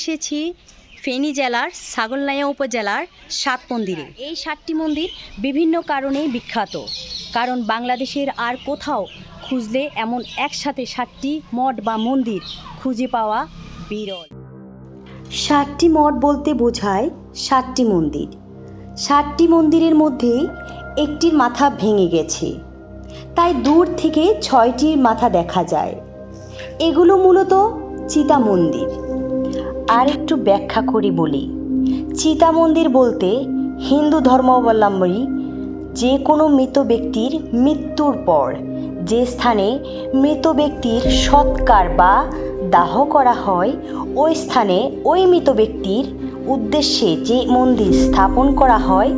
এসেছি ফেনী জেলার ছাগলনাইয়া উপজেলার সাত মন্দিরে। এই সাতটি মন্দির বিভিন্ন কারণেই বিখ্যাত। কারণ বাংলাদেশের আর কোথাও খুঁজলে এমন একসাথে সাতটি মঠ বা মন্দির খুঁজে পাওয়া বিরল। সাতটি মঠ বলতে বোঝায় সাতটি মন্দির। সাতটি মন্দিরের মধ্যে একটির মাথা ভেঙে গেছে। তাই দূর থেকে ছয়টির মাথা দেখা যায়। এগুলো মূলত চিতা মন্দির। আর একটু ব্যাখ্যা করি বলি। চিতা মন্দির বলতে হিন্দু ধর্মাবলম্বী যে কোনো মৃত ব্যক্তির মৃত্যুর পর যে স্থানে মৃত ব্যক্তির সৎকার বা দাহ করা হয়, ওই স্থানে ওই মৃত ব্যক্তির উদ্দেশ্যে যে মন্দির স্থাপন করা হয়,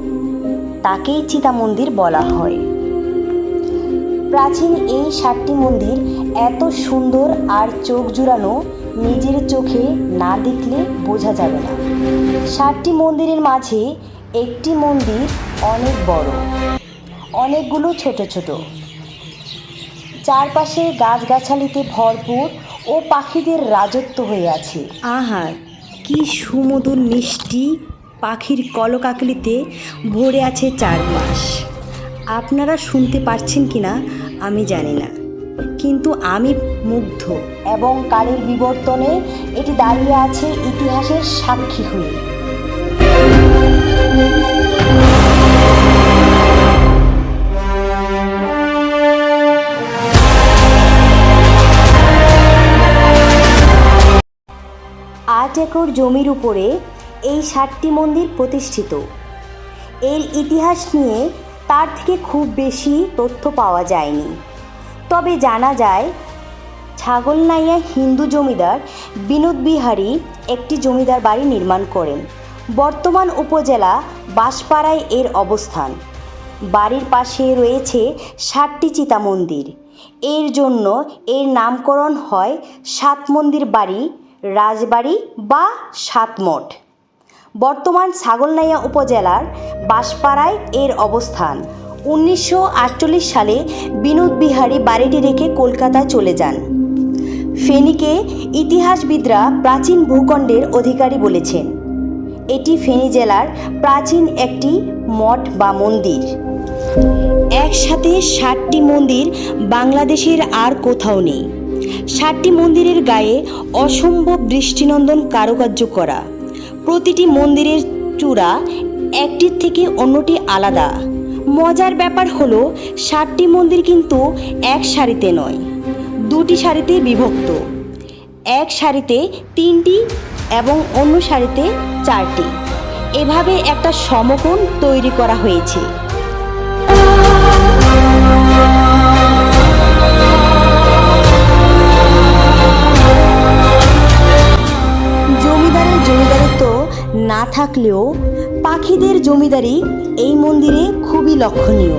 তাকেই চিতা মন্দির বলা হয়। প্রাচীন এই সাতটি মন্দির এত সুন্দর আর চোখ জুড়ানো নিজের চোখে না দেখলে বোঝা যাবে না। সাতটি মন্দিরের মাঝে একটি মন্দির অনেক বড়, অনেকগুলো ছোট ছোট। চারপাশে গাছগাছালিতে ভরপুর ও পাখিদের রাজত্ব হয়ে আছে। আহার, কি সুমধুর মিষ্টি পাখির কলকাকলিতে ভরে আছে চারপাশ। আপনারা শুনতে পারছেন কি না আমি জানি না। কিন্তু আমি মুগ্ধ এবং কালের বিবর্তনে এটি দাঁড়িয়ে আছে ইতিহাসের সাক্ষী হয়ে। আট একর জমির উপরে এই সাতটি মন্দির প্রতিষ্ঠিত। এর ইতিহাস নিয়ে তার থেকে খুব বেশি তথ্য পাওয়া যায়নি। তবে জানা যায়, ছাগলনাইয়া হিন্দু জমিদার বিনোদ বিহারী একটি জমিদার বাড়ি নির্মাণ করেন। বর্তমান উপজেলা বাঁশপাড়ায় এর অবস্থান। বাড়ির পাশে রয়েছে ষাটটি চিতা মন্দির। এর জন্য এর নামকরণ হয় সাত মন্দির বাড়ি, রাজবাড়ি বা সাতমঠ। বর্তমান ছাগলনাইয়া উপজেলার বাঁশপাড়ায় এর অবস্থান। উনিশশো আটচল্লিশ সালে বিনোদ বিহারী বাড়িটি রেখে কলকাতায় চলে যান। ফেনীকে ইতিহাসবিদরা প্রাচীন ভূখণ্ডের অধিকারী বলেছেন। এটি ফেনী জেলার প্রাচীন একটি মঠ বা মন্দির। একসাথে ষাটটি মন্দির বাংলাদেশের আর কোথাও নেই। ষাটটি মন্দিরের গায়ে অসম্ভব দৃষ্টিনন্দন কারুকার্য করা। প্রতিটি মন্দিরের চূড়া একটির থেকে অন্যটি আলাদা। মজার ব্যাপার হলো, সাতটি মন্দির কিন্তু এক সারিতে নয়, দুটি সারিতে বিভক্ত। এক সারিতে তিনটি এবং অন্য সারিতে চারটি। এভাবে একটা সমকোণ তৈরি করা হয়েছে। জমিদারের জমিদারিত্ব না থাকলেও পাখিদের জমিদারি এই মন্দিরে খুবই লক্ষণীয়।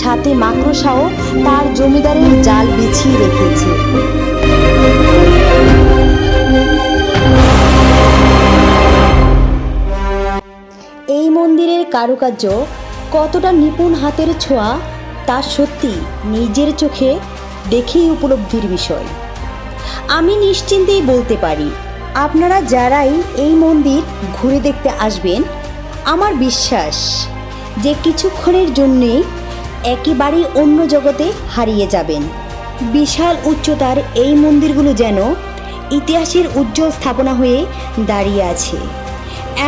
সাথে মাকড়সাও তার জমিদারের জাল বিছিয়ে রেখেছে। এই মন্দিরের কারুকার্য কতটা নিপুণ হাতের ছোঁয়া, তা সত্যি নিজের চোখে দেখেই উপলব্ধির বিষয়। আমি নিশ্চিন্তেই বলতে পারি, আপনারা যারাই এই মন্দির ঘুরে দেখতে আসবেন, আমার বিশ্বাস যে কিছুক্ষণের জন্যে একেবারেই অন্য জগতে হারিয়ে যাবেন। বিশাল উচ্চতার এই মন্দিরগুলো যেন ইতিহাসের উজ্জ্বল স্থাপনা হয়ে দাঁড়িয়ে আছে।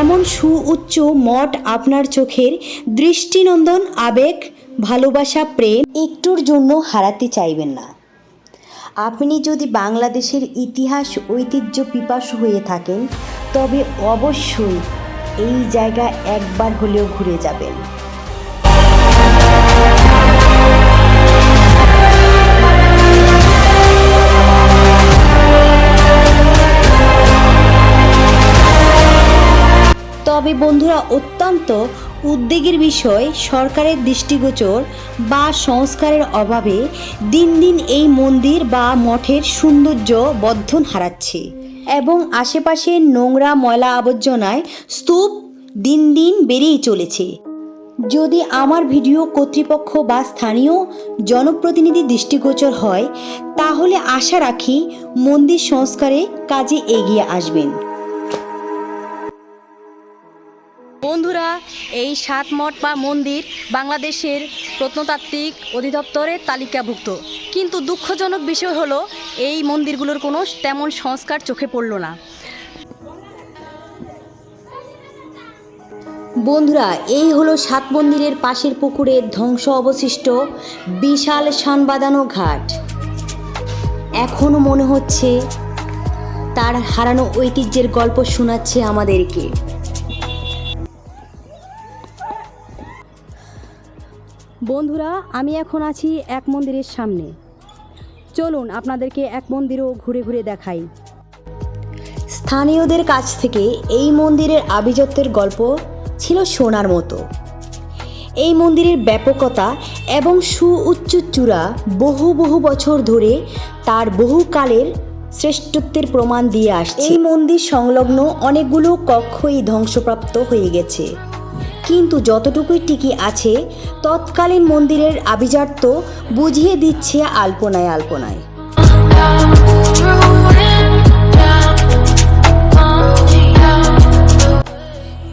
এমন সুউচ্চ মঠ আপনার চোখের দৃষ্টিনন্দন, আবেগ, ভালোবাসা, প্রেম একটুর জন্য হারাতে চাইবেন না। আপনি যদি বাংলাদেশের ইতিহাস, ঐতিহ্য পিপাসু হয়ে থাকেন, তবে অবশ্যই এই জায়গা একবার হলেও ঘুরে যাবেন। তবে বন্ধুরা অত্যন্ত উদ্বেগের বিষয়, সরকারের দৃষ্টিগোচর বা সংস্কারের অভাবে দিন দিন এই মন্দির বা মঠের সৌন্দর্য বর্ধন হারাচ্ছে এবং আশেপাশে নোংরা ময়লা আবর্জনায় স্তূপ দিন দিন বেড়েই চলেছে। যদি আমার ভিডিও কর্তৃপক্ষ বা স্থানীয় জনপ্রতিনিধি দৃষ্টিগোচর হয়, তাহলে আশা রাখি মন্দির সংস্কারে কাজে এগিয়ে আসবেন। বন্ধুরা, এই সাত মঠ বা মন্দির বাংলাদেশের প্রত্নতাত্ত্বিক অধিদপ্তরের তালিকাভুক্ত। কিন্তু দুঃখজনক বিষয় হলো, এই মন্দিরগুলোর কোনো তেমন সংস্কার চোখে পড়ল না। বন্ধুরা, এই হলো সাত মন্দিরের পাশের পুকুরের ধ্বংস অবশিষ্ট বিশাল শান বাঁধানো ঘাট। এখনও মনে হচ্ছে তার হারানো ঐতিহ্যের গল্প শোনাচ্ছে আমাদেরকে। বন্ধুরা, আমি এখন আছি এক মন্দিরের সামনে। চলুন আপনাদেরকে এক মন্দিরও ঘুরে ঘুরে দেখাই। স্থানীয়দের কাছ থেকে এই মন্দিরের আভিজাত্যের গল্প ছিল শোনার মতো। এই মন্দিরের ব্যাপকতা এবং সুউচ্চ চূড়া বহু বহু বছর ধরে তার বহুকালের শ্রেষ্ঠত্বের প্রমাণ দিয়ে আসছে। এই মন্দির সংলগ্ন অনেকগুলো কক্ষই ধ্বংসপ্রাপ্ত হয়ে গেছে। কিন্তু যতটুকুই টিকি আছে, তৎকালীন মন্দিরের আভিজাত্য বুঝিয়ে দিচ্ছে আলপনায় আলপনায়।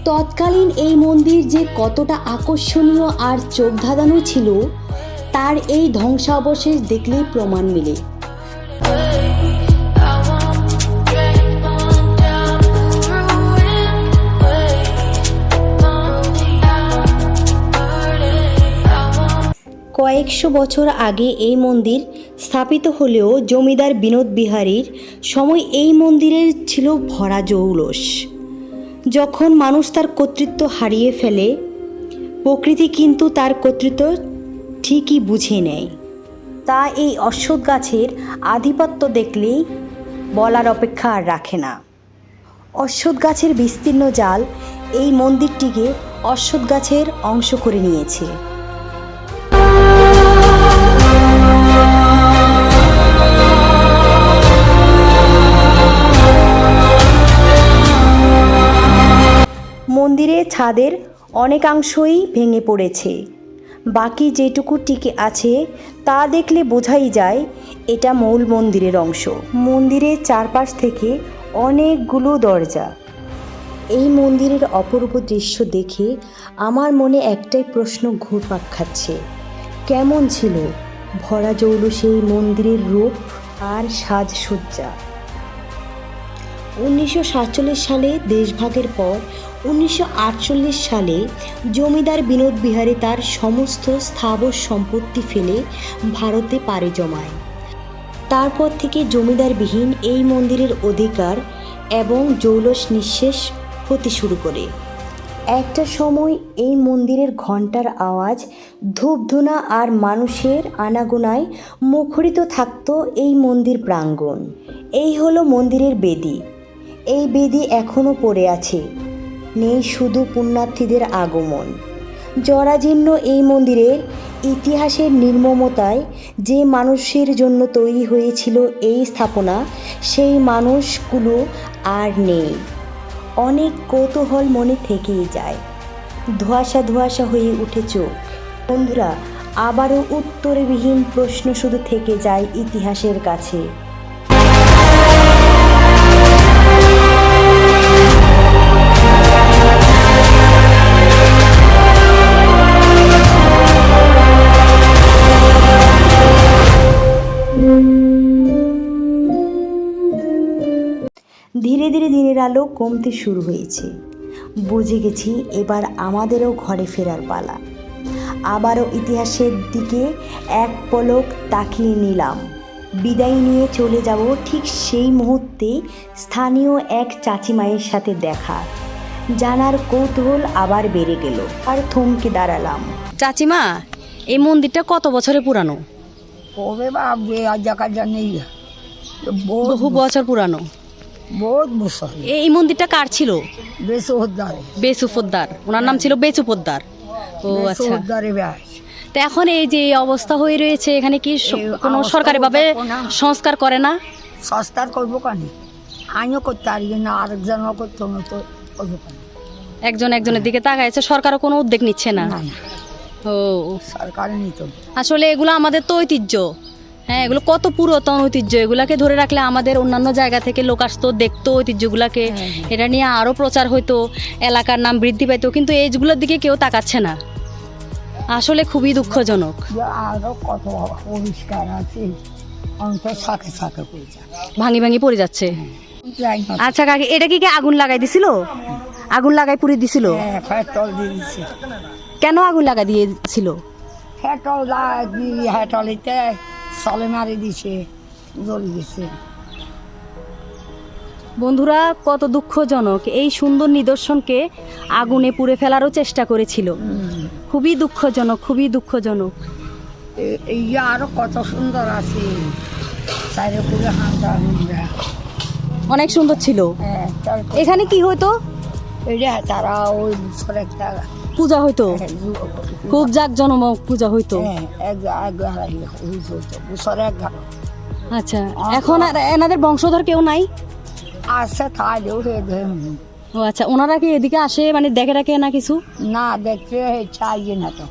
তৎকালীন এই মন্দির যে কতটা আকর্ষণীয় আর চোখ ধাঁধানো ছিল, তার এই ধ্বংসাবশেষ দেখলেই প্রমাণ মিলে। কয়েকশো বছর আগে এই মন্দির স্থাপিত হলেও জমিদার বিনোদ বিহারীর সময় এই মন্দিরের ছিল ভরা জৌলস। যখন মানুষ তার কর্তৃত্ব হারিয়ে ফেলে, প্রকৃতি কিন্তু তার কর্তৃত্ব ঠিকই বুঝে নেয়। তা এই অশ্বত্থ গাছের আধিপত্য দেখলেই বলার অপেক্ষা আর রাখে না। অশ্বত্থ গাছের বিস্তীর্ণ জাল এই মন্দিরটিকে অশ্বত্থ গাছের অংশ করে নিয়েছে। মন্দিরের ছাদের অনেকাংশই ভেঙে পড়েছে। বাকি যেটুকু টিকে আছে, তা দেখলে বোঝাই যায় এটা মূল মন্দিরের অংশ। মন্দিরের চারপাশ থেকে অনেকগুলো দরজা। এই মন্দিরের অপূর্ব দৃশ্য দেখে আমার মনে একটাই প্রশ্ন ঘুরপাক খাচ্ছে। কেমন ছিল ভরা জৌল সেই মন্দিরের রূপ আর সাজসজ্জা? উনিশশো সাতচল্লিশ সালে দেশভাগের পর উনিশশো আটচল্লিশ সালে জমিদার বিনোদ বিহারী তার সমস্ত স্থাবর সম্পত্তি ফেলে ভারতে পাড়ি জমায়। তারপর থেকে জমিদারবিহীন এই মন্দিরের অধিকার এবং জৌলস নিঃশেষ হতে শুরু করে। একটা সময় এই মন্দিরের ঘণ্টার আওয়াজ ধূপধুনা আর মানুষের আনাগোনায় মুখরিত থাকত এই মন্দির প্রাঙ্গণ। এই হলো মন্দিরের বেদি। এই বেদি এখনও পড়ে আছে। নেই শুধু পুণ্যার্থীদের আগমন। জরাজীর্ণ এই মন্দিরের ইতিহাসের নির্মমতায় যে মানুষের জন্য তৈরি হয়েছিল এই স্থাপনা, সেই মানুষগুলো আর নেই। অনেক কৌতূহল মনে থেকেই যায়। ধোঁয়াশা ধোঁয়াশা হয়ে উঠে চোখ। বন্ধুরা, আবারও উত্তরবিহীন প্রশ্ন শুধু থেকে যায় ইতিহাসের কাছে। ধীরে ধীরে দিনের আলো কমতে শুরু হয়েছে। বুঝে গেছি এবার আমাদেরও ঘরে ফেরার পালা। আবারও ইতিহাসের দিকে এক পলক তাকিয়ে নিলাম। বিদায় নিয়ে চলে যাব ঠিক সেই মুহূর্তে স্থানীয় এক চাচিমায়ের সাথে দেখা। জানার কৌতূহল আবার বেড়ে গেল আর থমকে দাঁড়ালাম। চাচিমা এই মন্দিরটা কত বছরে পুরানো? বহু বছর পুরানো। বহুত বছর এই মন্দিরটা কার ছিল? হদ্দারে বেচুপোদ্দার ওনার নাম ছিল বেচুপোদ্দার ও আচ্ছা। তো এখন এই যে অবস্থা হয়ে রয়েছে এখানে কি কোনো সরকারিভাবে সংস্কার করে না? সস্তার করব কেন? আমিও করতে পারি না আরেকজনও করতে তো একজন একজনের দিকে তাকাইছে সরকারও কোনো উদ্যোগ নিচ্ছে না। ও। সরকার নিত আসলে এগুলো আমাদের তো ঐতিহ্য। হ্যাঁ এগুলো কত পুরাতন ঐতিহ্য। এগুলাকে ধরে রাখলে আমাদের অন্যান্য জায়গা থেকে লোক আসতো দেখতো ঐতিহ্যগুলাকে। হ্যাঁ, হ্যাঁ। এটা নিয়ে আরও প্রচার হতো এলাকার নাম বৃদ্ধি পেতো কিন্তু এইগুলোর দিকে কেউ তাকাচ্ছে না। আসলে খুবই দুঃখজনক। আরও কত পরিষ্কার আছে অন্ত থাকে থাকে করে যায়। ভাঙি ভাঙি পড়ে যাচ্ছে। আচ্ছা কাকি এটা কি কি আগুন লাগাই দিছিল? আগুন লাগাই পুড়ে দিছিল? হ্যাঁ পেট্রোল দিয়ে দিচ্ছে কেন আগুন লাগাই দিয়েছিল? পেট্রোল দিয়ে হেটলিতে চলে মারি দিছে জ্বলি গেছে। বন্ধুরা কত দুঃখজনক এই সুন্দর নিদর্শনকে আগুনে পুড়ে ফেলারও চেষ্টা করেছিল। খুবই দুঃখজনক খুবই দুঃখজনক। এই আরও কত সুন্দর আছে। চাইরে হাঁটা হুন্ডা অনেক সুন্দর ছিল। হ্যাঁ এখানে কি হতো এই যে তারা ওই বছর একটা পূজা হইতো। খুব জাঁকজনক পূজা হইতো। হ্যাঁ আচ্ছা এখন আর এনাদের বংশধর কেউ নাই? আছে ধরে ও আচ্ছা ওনারা কি এদিকে আসে মানে দেখে রাখে না কিছু? না দেখতে চাই না তো।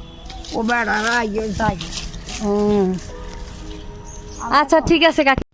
ও বেড়ারা ইয়ে চাই হুম। আচ্ছা ঠিক আছে কাকি।